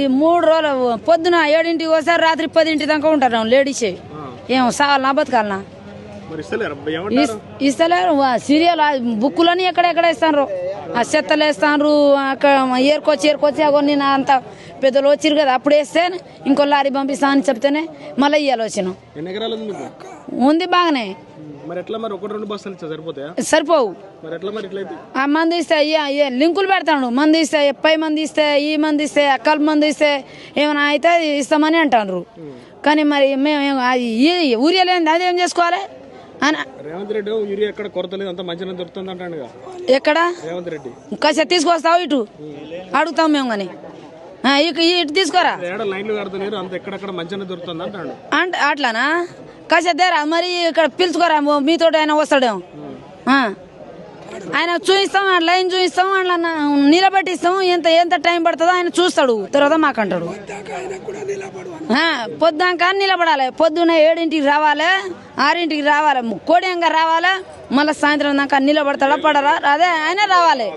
ఈ మూడు రోజులు పొద్దున ఏడింటికి వస్తారు రాత్రి పదింటి దాకా ఉంటారు లేడీసే. ఏం సావాలనా బతకాలనా? ఇస్తలేరు? సీరియల్ బుక్కులని ఎక్కడెక్కడ ఇస్తాను ఆ చెత్తలు వేస్తాను అక్కడ ఏరుకొచ్చి ఏరుకొచ్చి అగో నేను అంత పెద్దలు వచ్చిరు కదా అప్పుడు వేస్తే ఇంకో లారీ పంపిస్తాను అని చెప్తేనే మళ్ళీ ఇయ్యాలి వచ్చినాం. ఉంది బాగానే. సరిపోవు. మంది ఇస్తే ఏ- ఏ లింకులు పెడతాడు మంది ఇస్తే పై మంది ఇస్తే ఈ మంది ఇస్తే అక్కల మంది ఇస్తే ఏమైనా అయితే ఇస్తామని అంటారు కానీ మరి మేము ఏం- అది ఊరియలేంది అదేం చేసుకోవాలి? అని రేవంత్ రెడ్డి యూరియా ఎక్కడ కొరత లేదు అంత మంచిగా దొరుకుతుంది అంటాడుగా. ఎక్కడ? రేవంత్ రెడ్డి. కాసేపు తీసుకొస్తావు ఇటు? అడుగుతాం మేము కానీ ఇటు తీసుకోరా. ఏడ లైన్లు కడతలేరు అంత ఎక్కడెక్కడ మంచిగా దొరుకుతుంది అంటాడు. అంటే అట్లానా? కాసేపు దేరా మరి ఇక్కడ పిలుచుకోరా మో- మీతోటి ఆయన వస్తాడేమో. ఆయన చూపిస్తాం లైన్ చూపిస్తాం అట్లా నిలబెట్టిస్తాం. ఎంత ఎంత టైం పడుతుందో ఆయన చూస్తాడు. తర్వాత మాకంటాడు. ఆ, పొద్దాక నిలబడాలి. పొద్దున ఏడింటికి రావాలి ఆరింటికి రావాలి కోడియంగా రావాలి. మళ్ళీ సాయంత్రం దాకా నిలబడతాడా పడరా? అదే ఆయన రావాలి.